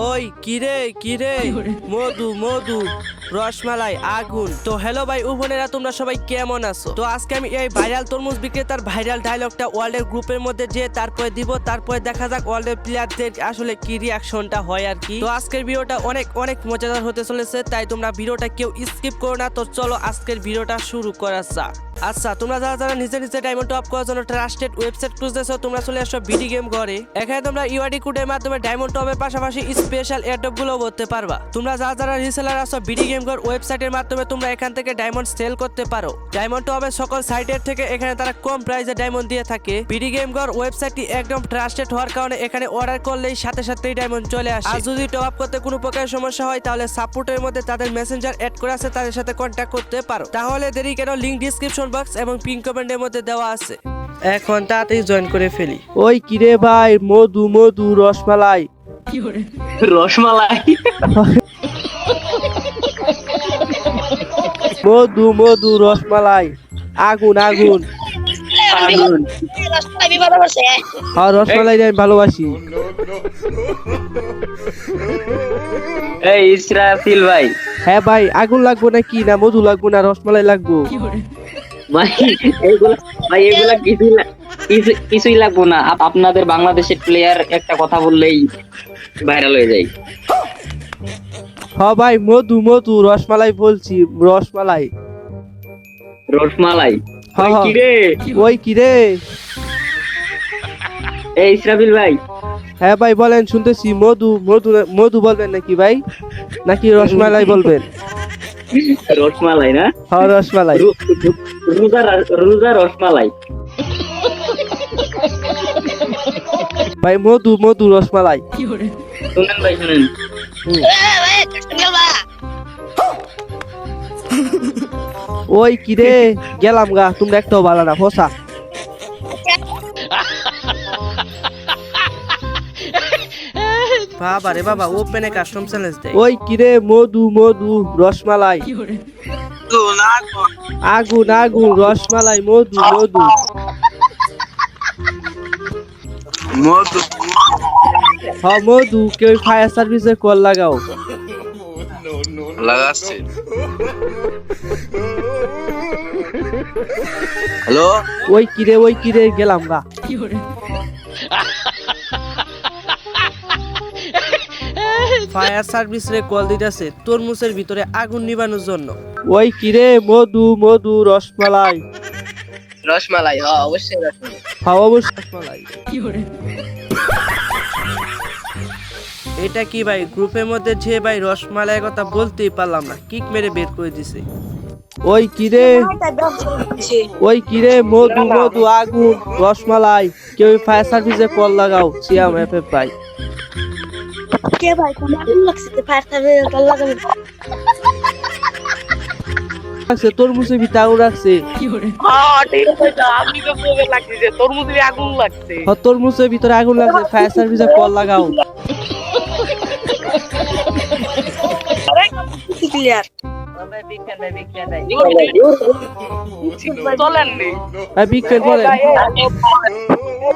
ওই কিরে কিরে মধু মধু রসমালাই আগুন। তো হ্যালো ভাই উভনেরা তোমরা সবাই কেমন আছো? তো আজকে আমি এই ভাইরাল তরমুজ বিক্রেতার ভাইরাল ডায়লগটা ওয়ার্ল্ডের গ্রুপের মধ্যে যে তারপরে দিব তারপরে দেখা যাক ওয়ার্ল্ডের প্লেয়ারদের আসলে কি রিয়াকশনটা হয় আর কি। তো আজকের ভিডিওটা অনেক অনেক মজাদার হতে চলেছে তাই তোমরা ভিডিওটা কেউ স্কিপ করো না। তো চলো আজকের ভিডিওটা শুরু করা যাক। আচ্ছা তোমরা যারা যারা নিজে নিজে ডায়মন্ড টপ করার জন্য ট্রাস্টেড ওয়েবসাইট খুঁজতেছো, তোমরা চলে আসো বিডি গেম ঘরে। এখানে তোমরা ইউআইডি কোডের মাধ্যমে ডায়মন্ড টপের পাশাপাশি স্পেশাল এয়ারড্রপগুলো করতে পারবা। তোমরা যারা যারা রিসেলার আছো বিডি গেম ঘর ওয়েবসাইটের মাধ্যমে তোমরা এখান থেকে ডায়মন্ড সেল করতে পারো। ডায়মন্ড টপের সকল সাইটের থেকে এখানে তারা কম প্রাইসে ডায়মন্ড দিয়ে থাকে। বিডি গেম ঘর ওয়েবসাইটটি একদম ট্রাস্টেড হওয়ার কারণে এখানে অর্ডার করলেই সাথে সাথেই ডায়মন্ড চলে আসে। আর যদি টপ আপ করতে কোনো প্রকার সমস্যা হয়, তাহলে সাপোর্টের মধ্যে তাদের মেসেঞ্জার অ্যাড করে আছে, তাদের সাথে কন্ট্যাক্ট করতে পারো। তাহলে দেরি কেন লিংক ডিসক্রিপশন বক্স এবং পিন কমেন্টের মধ্যে দেওয়া আছে। এখন তাড়াতাড়ি জয়েন করে ফেলি। ওই কিরে ভাই মধু মধু রসমালাই। রসমালাই? মধু মধু রসমালাই। আগুন আগুন। আগুন। আর রসমালাই আমি ভালোবাসি। এই ইসরাফিল ভাই। হ্যাঁ ভাই আগুন লাগবো নাকি? না মধু লাগবো না রসমালাই লাগবো। ভাই এগুলা ভাই এগুলা কিছুই কিছুই লাগবো না। আপনাদের বাংলাদেশের প্লেয়ার একটা কথা বললেই ভাইরাল হয়ে যায়। হ্যাঁ ভাই মধু মধু রসমালাই বলছি রসমালাই। রসমালাই? হ্যাঁ, ওই হ্যাঁ। ওই কিরে? এই ইসরাফিল ভাই। হ্যাঁ ভাই বলেন শুনতেছি। মধু মধু মধু বলবেন নাকি ভাই? নাকি রসমালাই বলবেন? রসমালাই না? হ্যাঁ রসমালাই। রু- রু- রোজা রোজা রসমালাই। ভাই মধু মধু রসমালাই। শুনেন ভাই শুনেন। ওই কিরে গেলাম গা তোমরা একটাও বালা না ফসা। বাবা রে বাবা ওপেনে কাস্টম চ্যালেঞ্জ দেয়। ওই কিরে মধু মধু রসমালাই। আগুন আগুন রসমালাই মধু মধু। মধু। হ্যাঁ মধু কেউ ফায়ার সার্ভিসে কল লাগাও। লাগাচ্ছে। হ্যালো? ওই কিরে ওই কিরে গেলাম গা। ফায়ার সার্ভিস রে কল দিতেছে তরমুজের ভিতরে আগুন নিবানোর জন্য। ওই কিরে মধু মধু রসমালাই। রসমালাই হ্যাঁ অবশ্যই রসমালাই। হ্যাঁ অবশ্যই রসমালাই। এটা কি ভাই গ্রুপের মধ্যে যে ভাই রসমালাইয়ের কথা বলতেই পারলাম না কিক মেরে বের করে দিছে। ওই কিরে ওই কিরে মধু মধু আগুন রসমালাই। কেউ ফায়ার সার্ভিসে কল লাগাও সিয়াম এফ এফ ভাই। কে ভাই? কোন আগুন লাগছে ফায়ার সার্ভিস লাগাবে রাখছে তরমুজের ভিতরে আগুন রাখছে হ্যাঁ, তরমুজের ভিতরে আগুন লাগছে ফায়ার সার্ভিসে কল লাগাও। ক্লিয়ার ভাই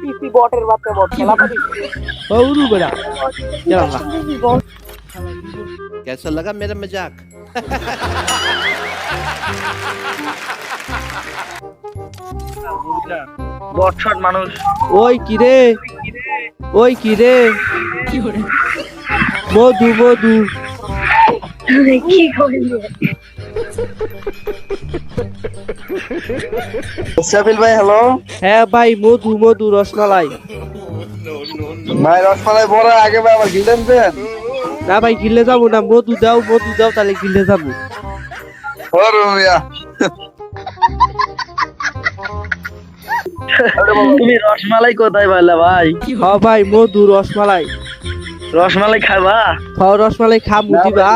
বিগ ফ্যান বলেন ও উরু বেড়া গেলাম না कैसा लगा मेरा मजाक বটশট মানুষ ওই কিরে ওই কিরে মধু মধু কি করলি ইসরাফিল ভাই হ্যালো হ্যাঁ ভাই মধু মধু রসমালাই। ভাই রসমালাই বড় আগে ভাই আমার গিলডেন দেন না ভাই গিলে যাব না মধু দাও মধু দাও তাহলে গিলে যাব। তুমি রসমালাই কোথায় পাইলা ভাই? হ্যাঁ ভাই মধু রসমালাই। রসমালাই খাবা? খাও রসমালাই খা মুদিবা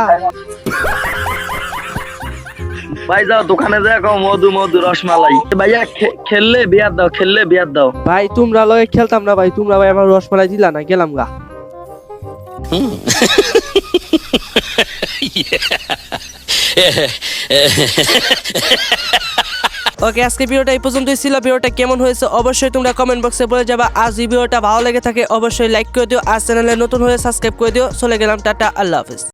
ভাই যাও দোকানে যা কও মধু মধু রসমালাই। ভাইয়া খেললে বিয়ার দাও খেললে বিয়ার দাও। ভাই তোমরা লগে খেলতাম না ভাই তোমরা ভাই আমার রসমালাই দিলা না গেলাম গা। ওকে আজকে ভিডিওটা এই পর্যন্তই ছিল। ভিডিওটা কেমন হয়েছে অবশ্যই তোমরা কমেন্ট বক্সে বলে যাবা। আজ এই ভিডিওটা ভালো লেগে থাকে অবশ্যই লাইক করে দিও। আর চ্যানেলে নতুন হয়ে সাবস্ক্রাইব করে দিও। চলে গেলাম টাটা আল্লাহ হাফিজ।